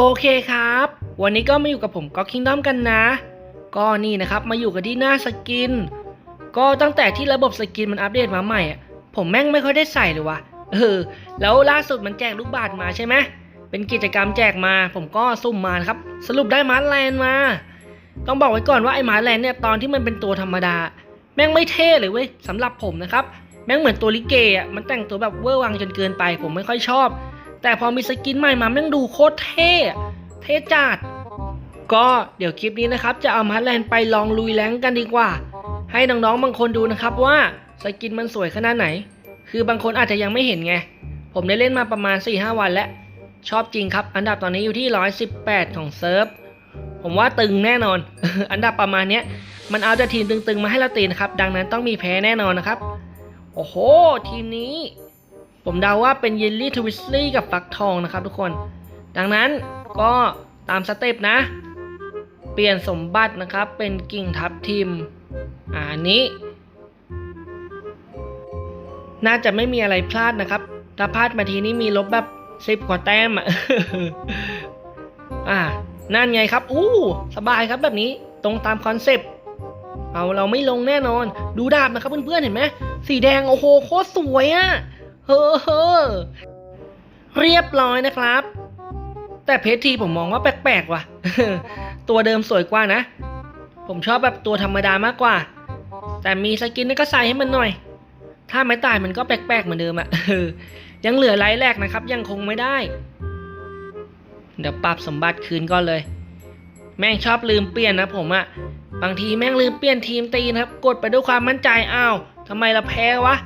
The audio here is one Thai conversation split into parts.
โอเคครับ วันนี้ก็มาอยู่กับผมก็คิงด้อมกันนะ ก็นี่นะครับมาอยู่กันที่หน้าสกิน ก็ตั้งแต่ที่ระบบสกินมันอัปเดตมาใหม่ ผมแม่งไม่ค่อยได้ใส่เลยวะเออแล้วล่าสุดมันแจกลูกบาศก์มาใช่ไหมเป็นกิจกรรมแจกมา ผมก็ซุ่มมานะครับ สรุปได้มาร์แลนด์มา ต้องบอกไว้ก่อนว่าไอ้มาร์แลนด์เนี่ยตอนที่มันเป็นตัวธรรมดา แม่งไม่เท่เลยเว้ยสำหรับผมนะครับ แม่งเหมือนตัวลิเกอะมันแต่งตัวแบบเวอร์วังจนเกินไป ผมไม่ค่อยชอบ แต่พอมีสกินใหม่มาแม่งดูโคตรเท่ เท่จัด ก็เดี๋ยวคลิปนี้นะครับ จะเอามาแลนไปลองลุยแรงกันดีกว่า ให้น้องๆบางคนดูนะครับว่าสกินมันสวยขนาดไหน คือบางคนอาจจะยังไม่เห็นไง ผมได้เล่นมาประมาณ 4-5 วันแล้วชอบจริงครับ อันดับตอนนี้อยู่ที่ 118 ของเซิร์ฟ ผมว่าตึงแน่นอน อันดับประมาณเนี้ยมันเอาแต่ทีมตึงๆมาให้เราตีนะครับ ดังนั้นต้องมีแพ้แน่นอนนะครับ โอ้โห ทีมนี้ ผมเดาว่าเป็นเยลลี่ทวิสลี่กับฟักทองนะครับทุกคน ดังนั้นก็ตามสเต็ปนะ เปลี่ยนสมบัตินะครับ เป็นกิ่งทับทิมอ่าอันนี้ น่าจะไม่มีอะไรพลาดนะครับ ถ้าพลาดมาทีนี้มีลบแบบสิบกว่าแต้มอะอ่า นั่นไงครับ อู้ สบายครับแบบนี้ ตรงตามคอนเซปต์ เอาเราไม่ลงแน่นอน ดูดาบนะครับเพื่อนๆ เห็นไหม สีแดง โอ้โห โคตรสวยอะ่ะ เฮ้อเรียบร้อยนะครับ แต่เพชรทีผมมองว่าแปลกๆว่ะ ตัวเดิมสวยกว่านะ ผมชอบแบบตัวธรรมดามากกว่า แต่มีสกินนี่ก็ใส่ให้มันหน่อย ถ้าไม่ตายมันก็แปลกๆเหมือนเดิมอะยังเหลือไลท์แรกนะครับ ยังคงไม่ได้ เดี๋ยวปรับสมบัติคืนก่อนเลย แม่งชอบลืมเปลี่ยนนะผมอะบางทีแม่งลืมเปลี่ยนทีมตีนะครับ กดไปด้วยความมั่นใจอ้าวทำไมเราแพ้วะ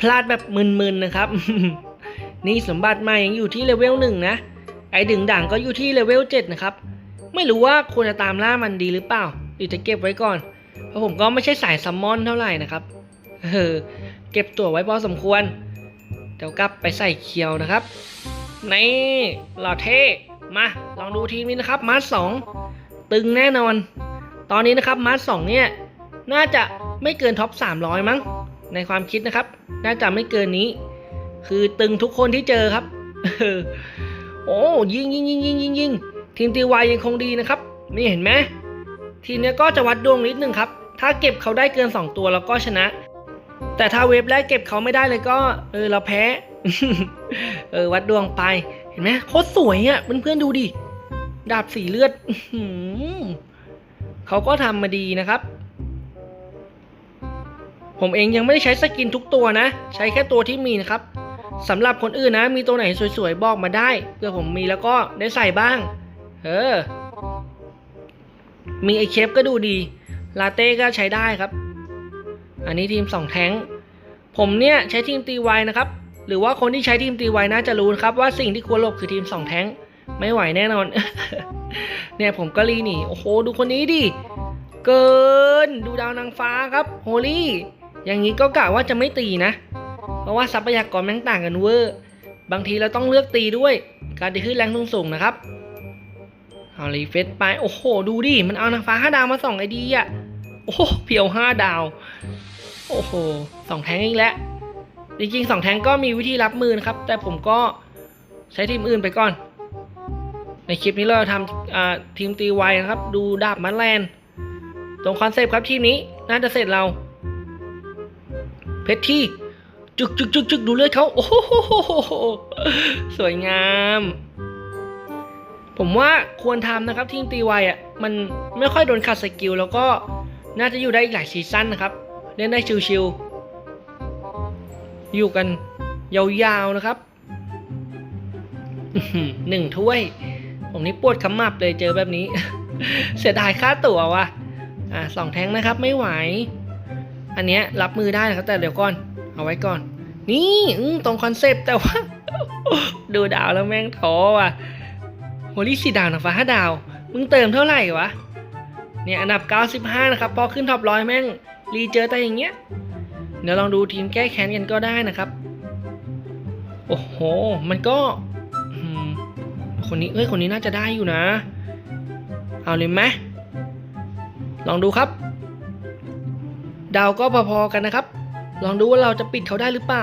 พลาดแบบมึนๆนะครับ นี่สมบัติใหม่ยังอยู่ที่เลเวลหนึ่งนะ ไอ้ดึงด่างก็อยู่ที่เลเวลเจ็ดนะครับ ไม่รู้ว่าควรจะตามล่ามันดีหรือเปล่าหรือจะเก็บไว้ก่อน เพราะผมก็ไม่ใช่สายซัมมอนเท่าไหร่นะครับ เออ เก็บตัวไว้พอสมควร เดี๋ยวกลับไปใส่เคียวนะครับ นี่หล่อเท่มา ลองดูทีมนี้นะครับ มาร์สองตึงแน่นอน ตอนนี้นะครับมาร์สองเนี่ย น่าจะไม่เกินท็อป300 มั้ง ในความคิดนะครับ น่าจะไม่เกินนี้ คือตึงทุกคนที่เจอครับ โอ้ยิงยิงยิงยิงยิงยิงทีมตีวายยังคงดีนะครับ นี่เห็นไหมทีมนี้ก็จะวัดดวงนิดนึงครับ ถ้าเก็บเขาได้เกิน 2 ตัวแล้วก็ชนะ แต่ถ้าเวฟแรกเก็บเขาไม่ได้เลยก็เออเราแพ้ เออวัดดวงไป เห็นไหมโคตรสวยอะเพื่อนๆดูดิ ดาบสีเลือดอเขาก็ทำมาดีนะครับ ผมเองยังไม่ได้ใช้สกินทุกตัวนะ ใช้แค่ตัวที่มีนะครับสำหรับคนอื่นนะ มีตัวไหนสวยๆ บอกมาได้เพื่อผมมีแล้วก็ได้ใส่บ้าง เออ มีไอเคฟก็ดูดี ลาเต้ก็ใช้ได้ครับ อันนี้ทีมสองแท้ง ผมเนี่ยใช้ทีมตีไวนะครับ หรือว่าคนที่ใช้ทีมตีไวน่าจะรู้ครับว่าสิ่งที่ควรหลบคือทีมสองแท้ง ไม่ไหวแน่นอน เนี่ยผมก็รีหนี โอ้โห ดูคนนี้ดิ เกิน ดูดาวนางฟ้าครับ โฮลี่ อย่างนี้ก็กะว่าจะไม่ตีนะ เพราะว่าทรัพยากรแม่งต่างกันเวอร์ บางทีเราต้องเลือกตีด้วย การจะขึ้นแรงสูงๆนะครับ เอารีเฟซไป โอ้โห ดูดิ มันเอานางฟ้าห้าดาวมาส่องไอดีอะ โอ้โเพียวห้าดาว โอ้โหสองแทงอีกแล้ว จริงๆสองแทงก็มีวิธีรับมือนะครับ แต่ผมก็ใช้ทีมอื่นไปก่อน ในคลิปนี้เราทำทีมตีไวนะครับ ดูดาบมันแลนด์ตรงคอนเซปต์ครับทีมนี้น่าจะเสร็จเรา เพชรที่จุกจุกจุกจุกดูเลือดเขาโอ้โหสวยงาม ผมว่าควรทำนะครับทีมตีไวอะมันไม่ค่อยโดนขัดสกิลแล้วก็น่าจะอยู่ได้อีกหลายซีซั่นนะครับ เล่นได้ชิวๆอยู่กันยาวๆนะครับอื้อหือหนึ่งถ้วย ผมนี่ปวดขมับเลยเจอแบบนี้ เสียดายค่าตั๋วว่ะอ่าสองแท้งนะครับไม่ไหว อันเนี้ยรับมือได้นะครับแต่เดี๋ยวก่อน เอาไว้ก่อน นี่ตรงคอนเซปต์แต่ว่า ดูดาวแล้วแม่งท้อว่ะโฮลี่สี่ดาวนะฟ้าห้าดาว มึงเติมเท่าไหร่วะ เนี่ยอันดับ 95 นะครับ พอขึ้นท็อปร้อยแม่ง รีเจอแต่อย่างเงี้ย เดี๋ยวลองดูทีมแก้แค้นกันก็ได้นะครับ โอ้โห มันก็คนนี้เอ้ย คนนี้น่าจะได้อยู่นะ เอาเลยไหมลองดูครับ ดาวก็พอๆกันนะครับ ลองดูว่าเราจะปิดเขาได้หรือเปล่า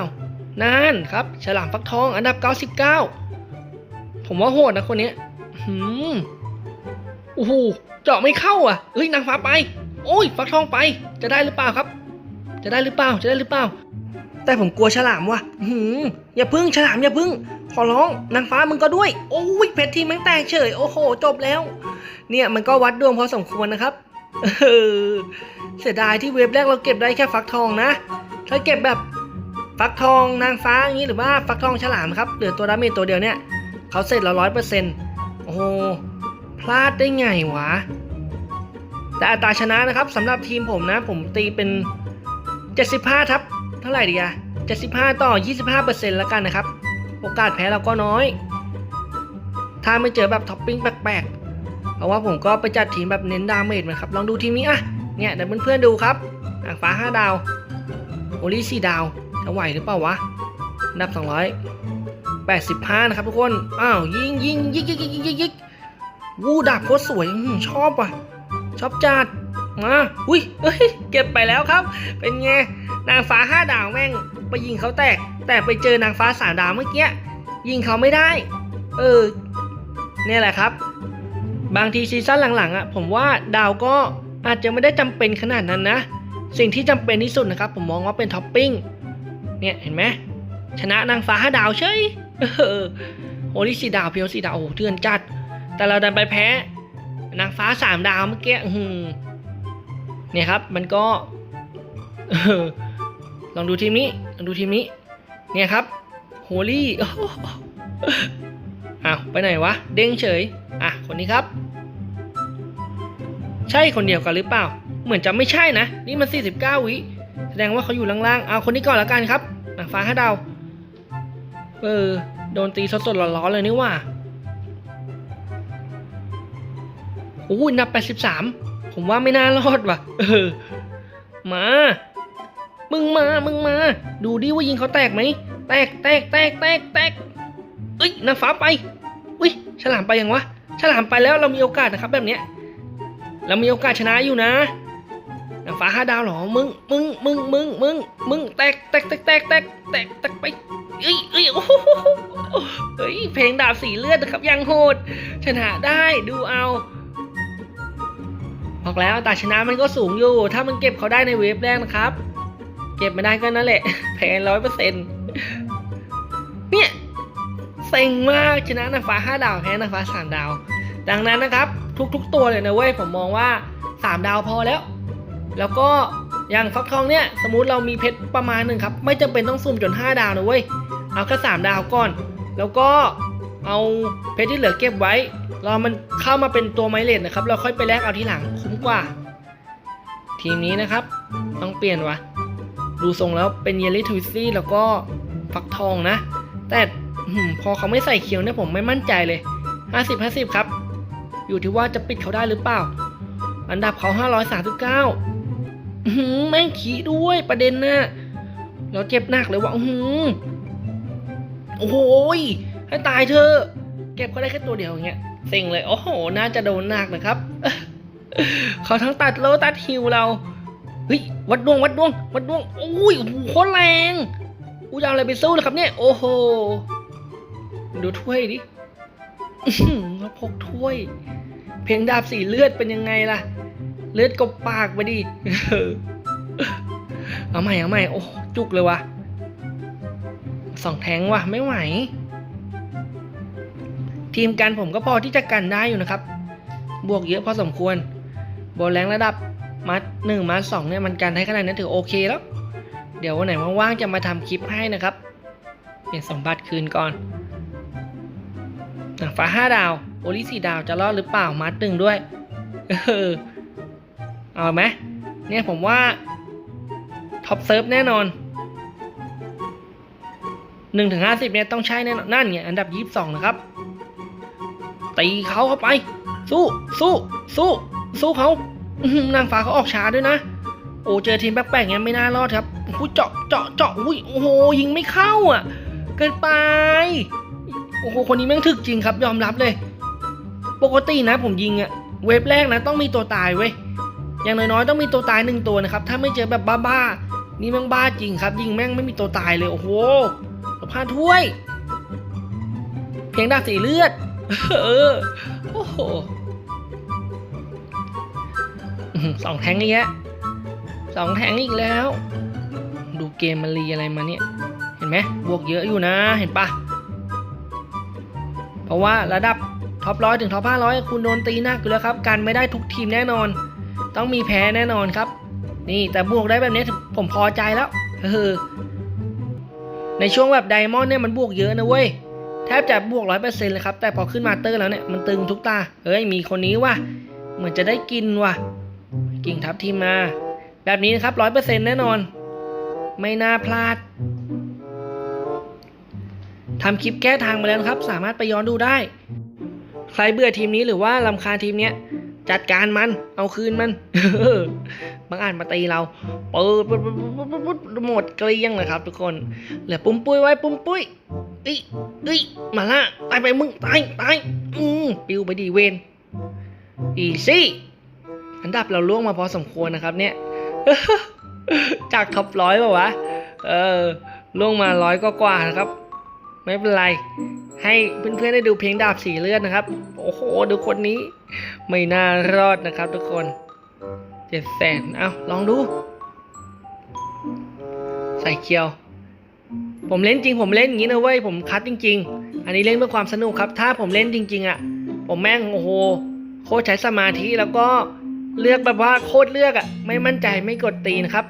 นั่นครับ ฉลามฟักทองอันดับ 99 ผมว่าโหดนะคนนี้หืมโอ้โหเจาะไม่เข้าอะเฮ้ยนางฟ้าไป โอ้ย ฟักทองไป จะได้หรือเปล่าครับ จะได้หรือเปล่า จะได้หรือเปล่า แต่ผมกลัวฉลามว่ะหืมอย่าพึ่งฉลามอย่าพึ่ง ขอร้องนางฟ้ามึงก็ด้วย โอ้ยเพชรทีมแม่งแตกเฉย โอ้โห จบแล้ว เนี่ยมันก็วัดดวงพอสมควรนะครับ เสียดายที่เว็บแรกเราเก็บได้แค่ฟักทองนะ ถ้าเก็บแบบฟักทองนางฟ้าอย่างนี้หรือว่าฟักทองฉลามครับเหลือตัวดาเมจตัวเดียวเนี่ยเขาเสร็จแล้วร้อยเปอร์เซ็นต์โอ้โหพลาดได้ไงวะ แต่อัตราชนะนะครับสำหรับทีมผมนะ ผมตีเป็น 75ทับเท่าไหร่ดีอะ75 ต่อ 25เปอร์เซ็นต์แล้วกันนะครับ โอกาสแพ้เราก็น้อย ถ้าไม่เจอแบบท็อปปิ้งแปลกๆ เพราะว่าผมก็ไปจัดทีมแบบเน้นดาเมจมันครับ ลองดูทีมนี้อะ เนี่ยเดี๋ยวเพื่อนๆดูครับนางฟ้า 5 ดาว โอลิซีดาว จะไหวหรือเปล่าวะดับ 200 85 นะครับทุกคน อ้าว ยิงยิงยิกยิกยิกยิกยิกวูดาบโคตรสวยชอบอะ ชอบจัดมาอุ้ยเอ้ย เก็บไปแล้วครับ เป็นไง นางฟ้า 5 ดาวแม่ง ไปยิงเขาแตก แต่ไปเจอนางฟ้า 3 ดาวเมื่อกี้ ยิงเขาไม่ได้ เออ เนี่ยแหละครับ บางทีซีซั่นหลังๆอะผมว่าดาวก็อาจจะไม่ได้จำเป็นขนาดนั้นนะ สิ่งที่จำเป็นที่สุดนะครับ ผมมองว่าเป็นท็อปปิ้งเนี่ยเห็นไหมชนะนางฟ้า5ดาวเฉยเออโอลิสีดาวเพียวสีดาวโอ้โหเถื่อนจัด แต่เราดันไปแพ้ นางฟ้า3ดาวเมื่อกี้เนี่ยครับ มันก็ลองดูทีมนี้ลองดูทีมนี้ เนี่ยครับโฮลี่อ้าวไปไหนวะ เด้งเฉย อะ คนนี้ครับ ใช่คนเดียวกันหรือเปล่า เหมือนจะไม่ใช่นะ นี่มัน 49 วิแสดงว่าเขาอยู่ล่างๆ เอาคนนี้ก่อนละกันครับนางฟ้าห้าดาว เออ โดนตีสดๆร้อนๆเลยนี่ว่าโอ้ยนับ 83 ผมว่าไม่น่ารอดว่ะ เออ มา มึงมา มึงมา ดูดิว่ายิงเขาแตกไหม แตก แตก แตก แตก แตกเอ้ยนางฟ้าไป อุ้ย ฉลามไปยังวะ ฉลามไปแล้วเรามีโอกาสนะครับแบบเนี้ย เรามีโอกาสชนะอยู่นะนางฟ้าห้าดาวหรอ มึง มึง มึง มึง มึง มึง แตก แตก แตก แตก แตก แตก แตกไป เอ้ยเอ้ยโอ้โหเฮ้ย เพลงดาบสีเลือดนะครับยังโหด ชนะได้ ดูเอา บอกแล้วอัตราชนะมันก็สูงอยู่ ถ้ามันเก็บเขาได้ในเวฟแรกนะครับ เก็บไม่ได้ก็นั่นแหละ แพ้ร้อยเปอร์เซ็นต์เนี่ย เซ็งมาก ชนะนางฟ้าห้าดาว แพ้นางฟ้าสามดาว ดังนั้นนะครับทุกๆตัวเลยนะเว้ยผมมองว่าสามดาวพอแล้ว แล้วก็อย่างฟักทองเนี่ยสมมติเรามีเพชรประมาณหนึ่งครับไม่จำเป็นต้องสุ่มจน 5 ดาวนะเว้ยเอาแค่3ดาวก่อน แล้วก็เอาเพชรที่เหลือเก็บไว้รอมันเข้ามาเป็นตัวไมเลดนะครับ เราค่อยไปแลกเอาทีหลังคุ้มกว่า ทีมนี้นะครับต้องเปลี่ยนวะดูทรงแล้วเป็นเยลลี่ทวิซี่แล้วก็ฟักทองนะ แต่พอเขาไม่ใส่เคียวเนี่ยผมไม่มั่นใจเลย 50 50 ครับ อยู่ที่ว่าจะปิดเขาได้หรือเปล่า อันดับเขา 539อื้อหือแม่งขี้ด้วยประเด็นนะเราเจ็บหนักเลยว่ะอื้อหือโอ้โหให้ตายเธอ เก็บเขาได้แค่ตัวเดียวอย่างเงี้ยเซ็งเลยโอ้โห น่าจะโดนหนักนะครับ เขาทั้งตัดโลตัดฮิวเราเฮ้ยวัดดวงวัดดวงวัดดวงโอ้ยโคตรแรง อูจะเอาอะไรไปสู้นะครับเนี่ย โอ้โห ดูถ้วยดิ แล้วพกถ้วย เพลงดาบสีเลือดเป็นยังไงล่ะ เลือดกบปากไปดิเอาใหม่เอาใหม่โอ้จุกเลยวะสองแทงวะไม่ไหว ทีมกันผมก็พอที่จะกันได้อยู่นะครับ บวกเยอะพอสมควรบอลแรงระดับมัดหนึ่งมัดสองเนี่ยมันกันให้ขนาดนั้นถือโอเคแล้ว เดี๋ยววันไหนว่างๆจะมาทำคลิปให้นะครับ เปลี่ยนสมบัติคืนก่อน อะฟ้าห้าดาว โอลิสี่ดาวจะรอดหรือเปล่ามัดหนึ่งด้วย เออ เอาไหมเนี่ยผมว่า ท็อปเซิร์ฟแน่นอนหนึ่งถึงห้าสิบเนี่ยต้องใช้แน่นอนนั่นไงอันดับยี่สิบสองนะครับ ตีเขาเข้าไป สู้สู้สู้สู้เขานางฟ้าเขาออกช้าด้วยนะ โอ้เจอทีมแปลกๆเงี้ยไม่น่ารอดครับอุ้ยเจาะเจาะเจาะอุ้ยโอ้โหยิงไม่เข้าอะ เกินไป โอ้โหคนนี้แม่งถึกจริงครับ ยอมรับเลย ปกตินะ ผมยิงอะเวฟแรกนะ ต้องมีตัวตายเว้ยอย่างน้อยๆต้องมีตัวตายหนึ่งตัวนะครับถ้าไม่เจอแบบบ้าๆนี่แม่งบ้าจริงครับ ยิงแม่งไม่มีตัวตายเลยโอ้โหเราพาดถ้วย เพียงดาบสีเลือดเออโอ้โหสองแทงอีกแล้วสองแทงอีกแล้ว ดูเกมมันรีอะไรมาเนี่ย เห็นไหมบวกเยอะอยู่นะ เห็นปะ ราะว่าระดับท็อปร้อยถึงท็อปห้าร้อยคุณโดนตีหนักอยู่แล้วครับ กันไม่ได้ทุกทีมแน่นอน ต้องมีแพ้แน่นอนครับ นี่แต่บวกได้แบบนี้ผมพอใจแล้วเออในช่วงแบบไดมอนด์เนี่ยมันบวกเยอะนะเว้ยแทบจะบวกร้อยเปอร์เซ็นต์เลยครับ แต่พอขึ้นมาเตอร์แล้วเนี่ยมันตึงทุกตาเอ้ยมีคนนี้ว่ะเหมือนจะได้กินว่ะ กิ่งทับทีมมา แบบนี้นะครับร้อยเปอร์เซ็นต์แน่นอน ไม่น่าพลาด ทำคลิปแก้ทางมาแล้วครับ สามารถไปย้อนดูได้ ใครเบื่อทีมนี้หรือว่าลำคาญทีมเนี้ยจัดการมัน เอาคืนมันบางอ่านมาตีเราเปิดหมดเกลี้ยงเลยครับ ทุกคน เหลือปุ้มปุ้ยไว้ปุ้มปุ้ยอ้ยเอ้ยมาละตายไปมึงตายตายอืมปิวไปดีเวนอีซี่อันดับเราล่วงมาพอสมควรนะครับ เนี่ย จากท็อปร้อยป่าวะ เออล่วงมาร้อยก็กว่านะครับ ไม่เป็นไร ให้เพื่อนๆได้ดูเพียงดาบสีเลือดนะครับ โอ้โห ดูคนนี้ ไม่น่ารอดนะครับทุกคนเจ็ดแสนเอาลองดู ใส่เคียว ผมเล่นจริง ผมเล่นอย่างนี้นะเว้ย ผมคัดจริง ๆ อันนี้เล่นเพื่อความสนุกครับ ถ้าผมเล่นจริง ๆอะ ผมแม่งโอ้โห โคตรใช้สมาธิแล้วก็เลือกแบบว่าโคตรเลือกอะ ไม่มั่นใจไม่กดตีนะครับ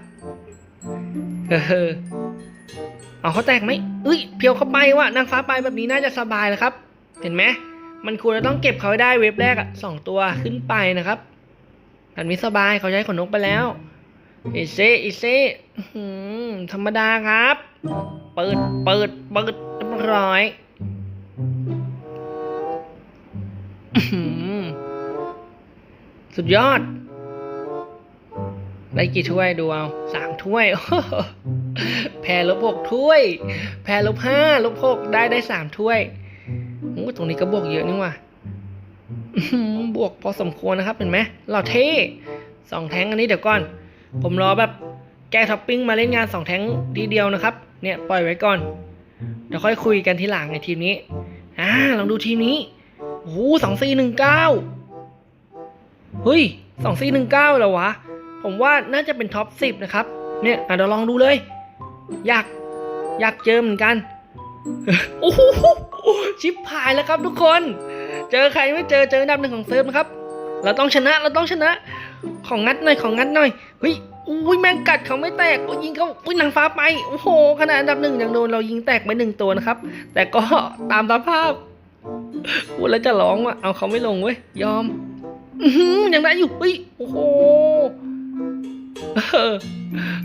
เออ เอาเขาแตกไหมเอ้ยเพียวเข้าไปว่ะนางฟ้าไปแบบนี้น่าจะสบายแล้วครับ เห็นไหมมันควรจะต้องเก็บเขาให้ได้เว็บแรกอะสองตัวขึ้นไปนะครับแบบนี้สบายเขาใช้ขนนกไปแล้วอีเซอีเซธรรมดาครับ เปิดเปิดเปิดเรียบร้อยสุดยอด ได้กี่ถ้วยดูเอาสามถ้วย แพ้ลบหกถ้วย แพ้ลบห้าลบหกได้ได้สามถ้วยโอ้ตรงนี้ก็บวกเยอะนี่ว่ะบวกพอสมควรนะครับเห็นไหมเราเท่สองแท้งอันนี้เดี๋ยวก่อน ผมรอแบบแก้ท็อปปิ้งมาเล่นงานสองแท้งทีเดียวนะครับ เนี่ยปล่อยไว้ก่อนเดี๋ยวค่อยคุยกันทีหลังในทีมนี้อ่าลองดูทีมนี้โอ้สองสี่หนึ่งเก้าเฮ้ยสองสี่หนึ่งเก้าเหรอวะ ผมว่าน่าจะเป็นท็อปสิบนะครับ เนี่ยเดี๋ยวลองดูเลย อยากอยากเจอเหมือนกันโอ้โหชิปหายแล้วครับทุกคน เจอใครไม่เจอเจออันดับหนึ่งของเซิร์ฟนะครับ เราต้องชนะเราต้องชนะ ของงัดหน่อยของงัดหน่อยเฮ้ยอุ้ยแมงกัดเขาไม่แตกโอ้ยิงเขาอุ้ยนางฟ้าไปโอ้โหขนาดอันดับหนึ่งยังโดนเรายิงแตกไปหนึ่งตัวนะครับ แต่ก็ตามสภาพพูดแล้วจะร้องว่ะเอาเขาไม่ลงเว้ยยอมอยังได้อยู่เฮ้ยโอ้โห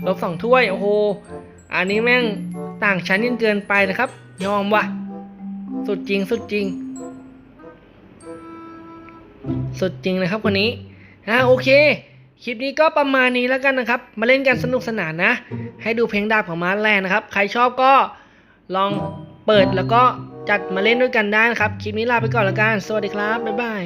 ลบสองถ้วย โอ้โห อันนี้แม่งต่างชั้นกันเกินไปนะครับ ยอมวะสุดจริง สุดจริง สุดจริงนะครับคนนี้อ่าโอเค คลิปนี้ก็ประมาณนี้แล้วกันนะครับ มาเล่นกันสนุกสนานนะ ให้ดูเพลงดาบของมาร์แลนนะครับ ใครชอบก็ลองเปิดแล้วก็จัดมาเล่นด้วยกันได้นะครับ คลิปนี้ลาไปก่อนแล้วกัน สวัสดีครับ บ๊ายบาย